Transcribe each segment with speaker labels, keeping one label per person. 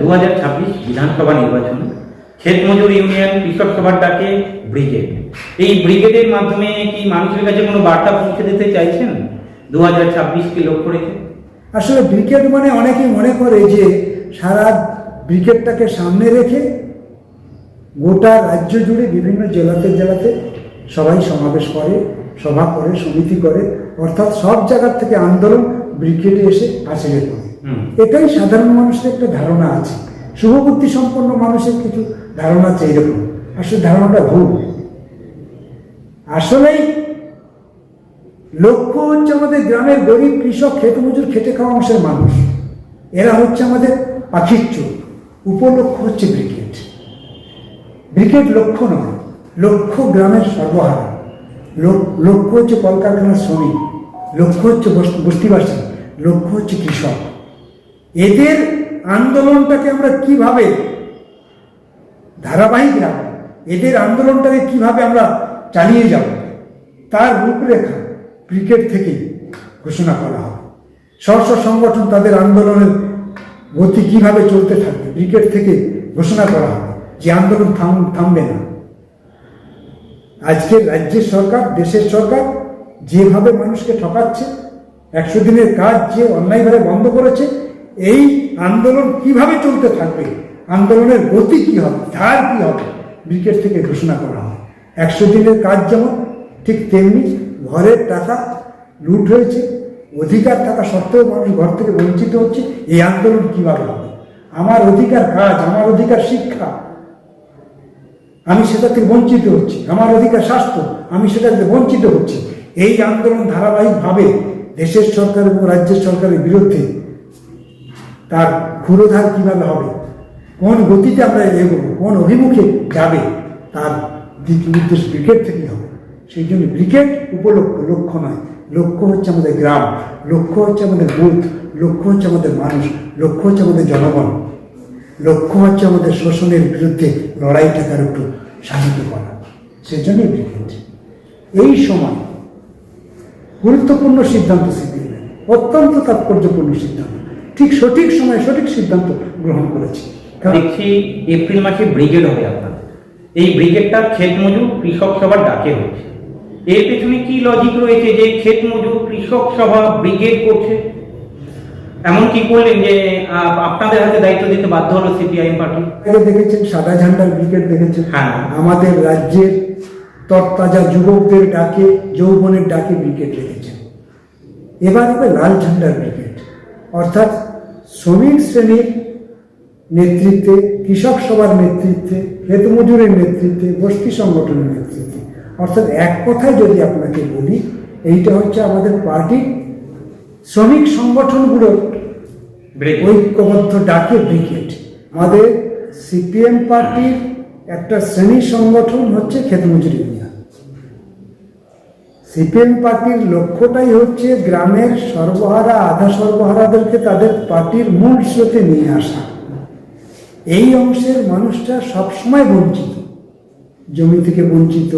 Speaker 1: দু হাজার ছাব্বিশ বিধানসভা নির্বাচন ক্ষেত মজুর ইউনিয়ন কৃষক সভার ডাকে ব্রিগেড। এই ব্রিগেডের মাধ্যমে কি মানুষের কাছে কোনো বার্তা পৌঁছে দিতে চাইছেন? দু হাজার ছাব্বিশকে লক্ষ্য রেখে।
Speaker 2: আসলে ব্রিগেড মানে অনেকেই মনে করে যে সারা ব্রিগেডটাকে সামনে রেখে গোটা রাজ্য জুড়ে বিভিন্ন জেলাতে জেলাতে সবাই সমাবেশ করে, সভা করে, সমিতি করে, অর্থাৎ সব জায়গার থেকে আন্দোলন ব্রিগেডে এসে আসলে করে
Speaker 1: হুম।
Speaker 2: এটাই সাধারণ মানুষের একটা ধারণা আছে। শুভবুদ্ধি সম্পন্ন মানুষের কিছু ধারণা আছে এরকম। আসলে ধারণাটা ভুল। আসলেই লক্ষ্য হচ্ছে আমাদের গ্রামের গরিব কৃষক খেত মজুর খেটে খাওয়া অংশের মানুষ। এরা হচ্ছে আমাদের পাখির চোখ উপলক্ষ্য হচ্ছে ব্রিগেড ব্রিগেড লক্ষ্য নয়, লক্ষ্য গ্রামের সর্বহারা। লক্ষ্য হচ্ছে কলকারখানার শ্রমিক। লক্ষ্য হচ্ছে বস্তিবাসী। লক্ষ্য হচ্ছে কৃষক। এদের আন্দোলনটাকে আমরা কীভাবে ধারাবাহিক রাখব? এদের আন্দোলনটাকে কীভাবে আমরা চালিয়ে যাব? তার রূপরেখা ক্রিকেট থেকেই ঘোষণা করা হবে। স্ব স্ব সংগঠন তাদের আন্দোলনের গতি কীভাবে চলতে থাকবে, ক্রিকেট থেকে ঘোষণা করা হবে। যে আন্দোলন থাম, থামবে না। আজকে রাজ্যের সরকার, দেশের সরকার যেভাবে মানুষকে ঠকাচ্ছে, একশো দিনের কাজ যে অন্যায়ভাবে বন্ধ করেছে এই আন্দোলন কীভাবে চলতে থাকবে? আন্দোলনের গতি কি হবে? ধার কি হবে? ব্রিগেড থেকে ঘোষণা করা হয়। একশো দিনের কাজ যেমন, ঠিক তেমনি ঘরের টাকা লুট হয়েছে, অধিকার থাকা সত্ত্বেও মানুষ ঘর থেকে বঞ্চিত হচ্ছে, এই আন্দোলন কীভাবে হবে? আমার অধিকার কাজ, আমার অধিকার শিক্ষা, আমি সেটা থেকে বঞ্চিত হচ্ছি। আমার অধিকার স্বাস্থ্য, আমি সেটা থেকে বঞ্চিত হচ্ছি। এই আন্দোলন ধারাবাহিকভাবে দেশের সরকার এবং রাজ্যের সরকারের বিরুদ্ধে তার ক্ষুরোধার কীভাবে হবে? কোন গতিতে আমরা এগোবো? কোন অভিমুখে যাবে? তার নির্দেশ ব্রিগেড থেকেই হবে। সেই জন্য ব্রিগেড উপলক্ষ, লক্ষ্য নয়। লক্ষ্য হচ্ছে আমাদের গ্রাম, লক্ষ্য হচ্ছে আমাদের বুথ, লক্ষ্য হচ্ছে আমাদের মানুষ, লক্ষ্য হচ্ছে আমাদের জনগণ। লক্ষ্য হচ্ছে আমাদের শোষণের বিরুদ্ধে লড়াইটা তার একটু সাহায্য করা। সেজন্যই ব্রিগেড। এই সময় গুরুত্বপূর্ণ সিদ্ধান্ত সিপিএম অত্যন্ত তাৎপর্যপূর্ণ সিদ্ধান্ত। ঠিক সঠিক সময়ে সঠিক সিদ্ধান্ত গ্রহণ করেছে।
Speaker 1: দেখছি এপ্রিল মাসে ব্রিগেড হবে আপনার এই ব্রিগেডটা ক্ষেত মজুর কৃষক সভার ডাকে হয়েছে। এর পেছনে কি লজিক রয়েছে যে ক্ষেত মজুর কৃষক সভা ব্রিগেড করছে? এমন কি করলেন যে আপনাদের হাতে দায়িত্ব দিতে বাধ্য হলো সিপিআইএম পার্টি?
Speaker 2: আগে দেখেছেন সাদা ঝান্ডার ব্রিগেড দেখেছেন।
Speaker 1: হ্যাঁ।
Speaker 2: আমাদের রাজ্যের তরতাজা যুবকদের ডাকে যৌবনের ডাকে ব্রিগেড রেখেছেন এবার হবে লাল ঝান্ডার ব্রিগেড। অর্থাৎ শ্রমিক শ্রেণির নেতৃত্বে কৃষক সভার নেতৃত্বে মজুরের নেতৃত্বে বস্তি সংগঠনের নেতৃত্বে। অর্থাৎ এক কথায় যদি আপনাকে বলি এইটা হচ্ছে আমাদের পার্টি। শ্রমিক সংগঠনগুলোর
Speaker 1: ব্রিগেড।
Speaker 2: ঐক্যবদ্ধ ডাকে ব্রিগেড। আমাদের সিপিএম পার্টির একটা শ্রেণি সংগঠন হচ্ছে খেতমজুরি সিপিএম পার্টির লক্ষ্যটাই হচ্ছে গ্রামের সর্বহারা আধা সর্বহারাদেরকে তাদের পার্টির মূল স্রোতে নিয়ে আসা। এই অংশের মানুষটা সবসময় বঞ্চিত। জমি থেকে বঞ্চিত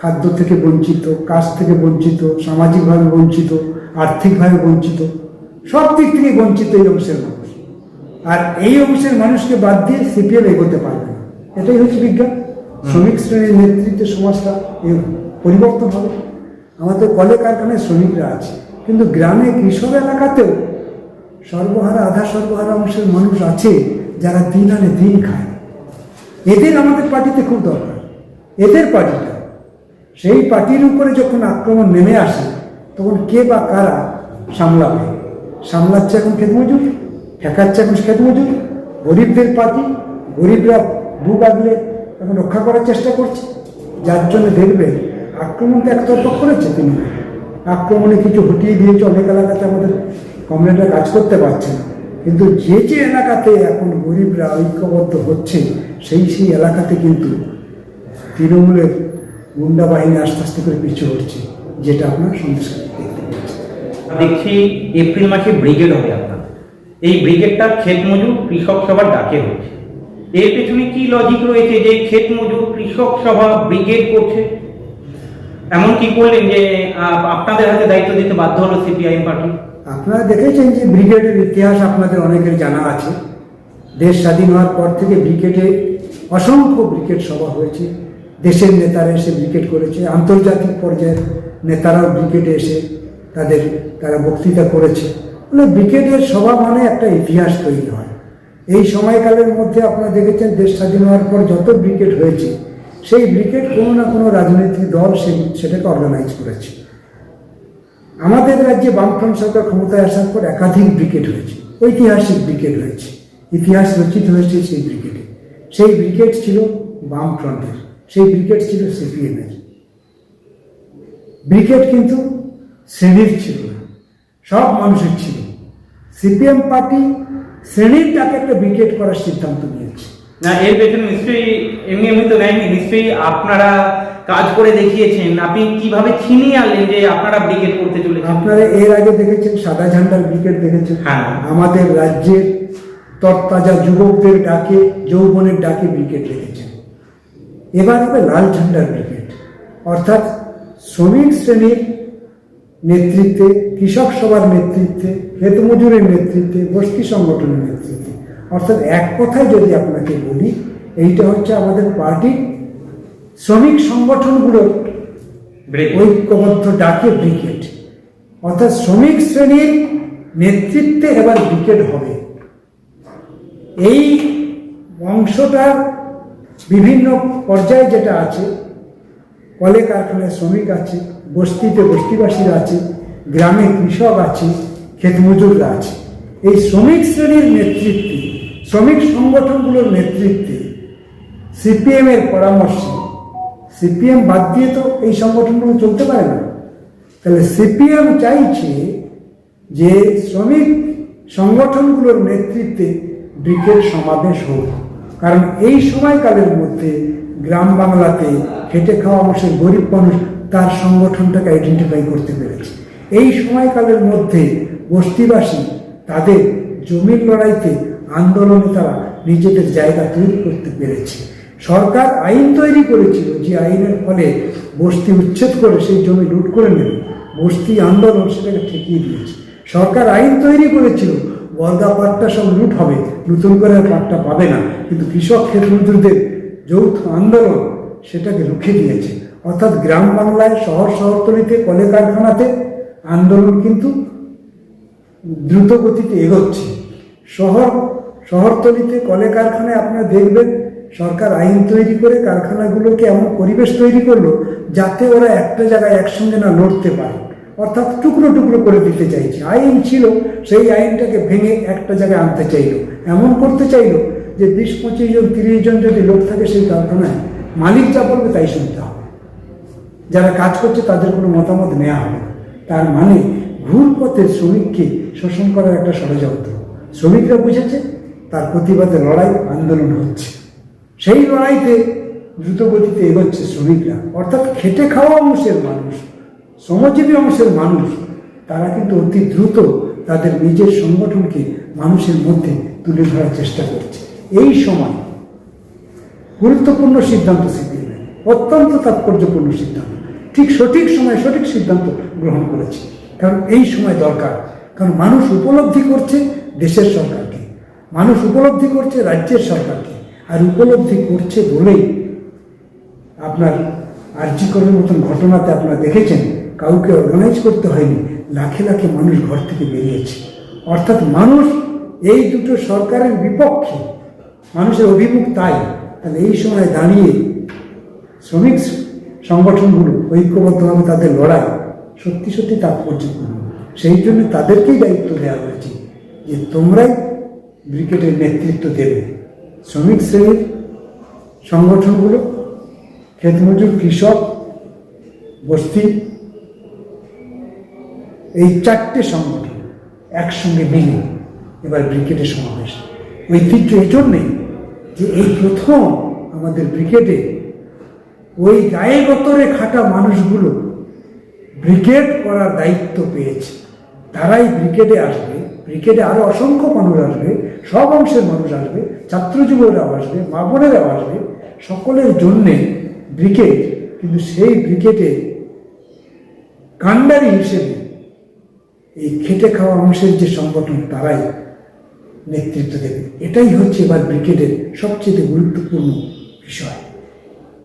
Speaker 2: খাদ্য থেকে বঞ্চিত কাজ থেকে বঞ্চিত সামাজিকভাবে বঞ্চিত আর্থিকভাবে বঞ্চিত সব দিক থেকে বঞ্চিত এই অংশের মানুষ। আর এই অংশের মানুষকে বাদ দিয়ে সিপিএম এগোতে পারবে না। এটাই হচ্ছে বিজ্ঞান। শ্রমিক শ্রেণির নেতৃত্বে সমাজটা পরিবর্তন হবে। আমাদের কলে কারখানায় শ্রমিকরা আছে। কিন্তু গ্রামে কৃষক এলাকাতেও সর্বহারা, আধা সর্বহারা অংশের মানুষ আছে যারা দিন আনে দিন খায়। এদের আমাদের পার্টিতে খুব দরকার। এদের পার্টিটা, সেই পার্টির উপরে যখন আক্রমণ নেমে আসে, তখন কে বা কারা সামলাবে? সামলাচ্ছে এখন খেত মজুর, ঠেকাচ্ছে এখন খেত মজুর। গরিবদের পার্টি, গরিবরা বুক আগলে এখন রক্ষা করার চেষ্টা করছে। যার জন্য দেখবে আক্রমণ তো একতরফা করেছে তিনি। আক্রমণে কিছু হটিয়ে দিয়েছে অনেক এলাকাতে আমাদের কমরেডরা কাজ করতে পারছে না। কিন্তু যে যে এলাকাতে এখন গরিবরা ঐক্যবদ্ধ হচ্ছে, সেই সেই এলাকাতে কিন্তু তৃণমূলের গুন্ডা বাহিনী আস্তে আস্তে করে পিছু হচ্ছে যেটা আপনার সন্দেশ
Speaker 1: দেখছি এপ্রিল মাসে ব্রিগেড হবে আপনার। এই ব্রিগেডটা ক্ষেত মজুর কৃষক সভার ডাকে হচ্ছে এর পেছনে কি লজিক রয়েছে যে ক্ষেত মজুর কৃষক সভা ব্রিগেড করছে? এমন কি করলেন যে আপনাদের হাতে দায়িত্ব দিতে বাধ্য হলো সিপিআইএম পার্টি?
Speaker 2: আপনারা দেখেছেন যে ব্রিগেডের ইতিহাস আপনাদের অনেকের জানা আছে। দেশ স্বাধীন হওয়ার পর থেকে ব্রিগেডে অসংখ্য ব্রিগেড সভা হয়েছে। দেশের নেতারা এসে ব্রিগেড করেছে। আন্তর্জাতিক পর্যায়ের নেতারাও ব্রিগেডে এসে তাদের, তারা বক্তৃতা করেছে। মানে ব্রিগেডের সভা মানে একটা ইতিহাস তৈরি হয়। এই সময়কালের মধ্যে আপনারা দেখেছেন, দেশ স্বাধীন হওয়ার পর যত ব্রিগেড হয়েছে সেই ব্রিগেড কোনো না কোনো রাজনৈতিক দল সে সেটাকে অর্গানাইজ করেছে। আমাদের রাজ্যে বামফ্রন্ট সরকার ক্ষমতায় আসার পর একাধিক ব্রিগেড হয়েছে। ঐতিহাসিক ব্রিগেড হয়েছে। ইতিহাস রচিত হয়েছে সেই ব্রিগেডে। সেই ব্রিগেড ছিল বামফ্রন্টের। সেই ব্রিগেড ছিল সিপিএমের। ব্রিগেড কিন্তু শ্রেণির ছিল না। সব মানুষের ছিল। সিপিএম পার্টি শ্রেণির ডাকে একটা ব্রিগেড করার সিদ্ধান্ত নিয়েছে।
Speaker 1: না এর পেছনে নিশ্চয়ই এমনি এমনি তো নেয়নি নিশ্চয়ই আপনারা কাজ করে দেখিয়েছেন আপনি কীভাবে ছিনিয়ে আনলেন যে আপনারা ব্রিগেড করতে চলেছেন?
Speaker 2: আপনারা এর আগে দেখেছেন সাদা ঝান্ডার ব্রিগেড দেখেছেন?
Speaker 1: হ্যাঁ।
Speaker 2: আমাদের রাজ্যের তরতাজা যুবকদের ডাকে যৌবনের ডাকে ব্রিগেড রেখেছেন। এবার হবে লাল ঝান্ডার ব্রিগেড। অর্থাৎ শ্রমিক শ্রেণির নেতৃত্বে কৃষক সভার নেতৃত্বে ক্ষেত মজুরের নেতৃত্বে বস্তি সংগঠনের নেতৃত্বে। অর্থাৎ এক কথায় যদি আপনাকে বলি এইটা হচ্ছে আমাদের পার্টি শ্রমিক সংগঠনগুলোর ঐক্যবদ্ধ ডাকে ব্রিগেড অর্থাৎ শ্রমিক শ্রেণির নেতৃত্বে এবার ব্রিগেড হবে। এই অংশটার বিভিন্ন পর্যায়ে যেটা আছে কলে কারখানায় শ্রমিক আছে বস্তিতে বস্তিবাসীরা আছে গ্রামে কৃষক আছে ক্ষেত মজুররা আছে। এই শ্রমিক শ্রেণির নেতৃত্বে শ্রমিক সংগঠনগুলোর নেতৃত্বে সিপিএম এর পরামর্শে, সিপিএম বাদ দিয়ে তো এই সংগঠনগুলো চলতে পারে না। তাহলে সিপিএম চাইছে যে শ্রমিক সংগঠনগুলোর নেতৃত্বে ব্রিগেড সমাবেশ হোক। কারণ এই সময়কালের মধ্যে গ্রাম বাংলাতে খেটে খাওয়া অংশের গরিব মানুষ তার সংগঠনটাকে আইডেন্টিফাই করতে পেরেছে। এই সময়কালের মধ্যে বস্তিবাসী তাদের জমির লড়াইতে আন্দোলনে তারা নিজেদের জায়গা তৈরি করতে পেরেছে। সরকার আইন তৈরি করেছিল, যে আইনের ফলে বস্তি উচ্ছেদ করে সেই জমি লুট করে নেবে। বস্তি আন্দোলন সেটাকে ঠেকিয়ে দিয়েছে। সরকার আইন তৈরি করেছিল বর্গা পাট্টা সব লুট হবে, নতুন করে পাট্টা পাবে না। কিন্তু কৃষক ক্ষেত মজুরদের যৌথ আন্দোলন সেটাকে রুখে দিয়েছে। অর্থাৎ গ্রাম বাংলায়, শহর শহরতলিতে কলে কারখানাতে আন্দোলন কিন্তু দ্রুত গতিতে এগোচ্ছে। শহর, শহরতলিতে কলে কারখানায় আপনারা দেখবেন সরকার আইন তৈরি করে কারখানাগুলোকে এমন পরিবেশ তৈরি করল যাতে ওরা একটা জায়গায় একসঙ্গে না লড়তে পারে। অর্থাৎ টুকরো টুকরো করে দিতে চাইছে। আইন ছিল, সেই আইনটাকে ভেঙে একটা জায়গায় আনতে চাইলো। এমন করতে চাইলো যে বিশ, পঁচিশ জন, তিরিশ জন যদি লোক থাকে সেই কারখানায় মালিক যা বলবে তাই শুনতে হবে। যারা কাজ করছে তাদের কোনো মতামত নেওয়া হবে। তার মানে ভুল পথে শ্রমিককে শোষণ করার একটা ষড়যন্ত্র। শ্রমিকরা বুঝেছে, তার প্রতিবাদে লড়াই আন্দোলন হচ্ছে। সেই লড়াইতে দ্রুতগতিতে এগোচ্ছে শ্রমিকরা। অর্থাৎ খেটে খাওয়া অংশের মানুষ, শ্রমজীবী অংশের মানুষ, তারা কিন্তু অতি দ্রুত তাদের নিজের সংগঠনকে মানুষের মধ্যে তুলে ধরার চেষ্টা করছে। এই সময় গুরুত্বপূর্ণ সিদ্ধান্ত সিপিএম অত্যন্ত তাৎপর্যপূর্ণ সিদ্ধান্ত। ঠিক সঠিক সময় সঠিক সিদ্ধান্ত গ্রহণ করেছে। কারণ এই সময় দরকার। কারণ মানুষ উপলব্ধি করছে দেশের সরকারকে। মানুষ উপলব্ধি করছে রাজ্যের সরকারকে। আর উপলব্ধি করছে বলেই আপনার আর্যিকরের মতন ঘটনাতে আপনারা দেখেছেন, কাউকে অর্গানাইজ করতে হয়নি, লাখে লাখে মানুষ ঘর থেকে বেরিয়েছে। অর্থাৎ মানুষ এই দুটো সরকারের বিপক্ষে, মানুষের অভিমুখ তাই। তাহলে এই সময় দাঁড়িয়ে শ্রমিক সংগঠনগুলো ঐক্যবদ্ধভাবে তাদের লড়াই সত্যি সত্যি তাৎপর্যপূর্ণ সেই জন্য তাদেরকেই দায়িত্ব দেওয়া হয়েছে। যে তোমরাই ব্রিগেডের নেতৃত্ব দেবে। শ্রমিক শ্রেণির সংগঠনগুলো ক্ষেতমজুর কৃষক, বস্তি, এই চারটে সংগঠন একসঙ্গে মিলে এবার ব্রিগেডে সমাবেশ। ঐতিহ্য এই জন্যেই যে এই প্রথম আমাদের ব্রিগেডে ওই গায়ে গতরে খাটা মানুষগুলো ব্রিগেড করার দায়িত্ব পেয়েছে। তারাই ব্রিগেডে আসবে। ব্রিগেডে আরও অসংখ্য মানুষ আসবে, সব অংশের মানুষ আসবে, ছাত্র যুবকরাও আসবে, মা বোনেরাও আসবে। সকলের জন্যে ব্রিগেড কিন্তু সেই ব্রিগেডে কাণ্ডারি হিসেবে এই খেটে খাওয়া অংশের যে সংগঠন, তারাই নেতৃত্ব দেবে। এটাই হচ্ছে এবার ব্রিগেডের সবচেয়ে গুরুত্বপূর্ণ বিষয়।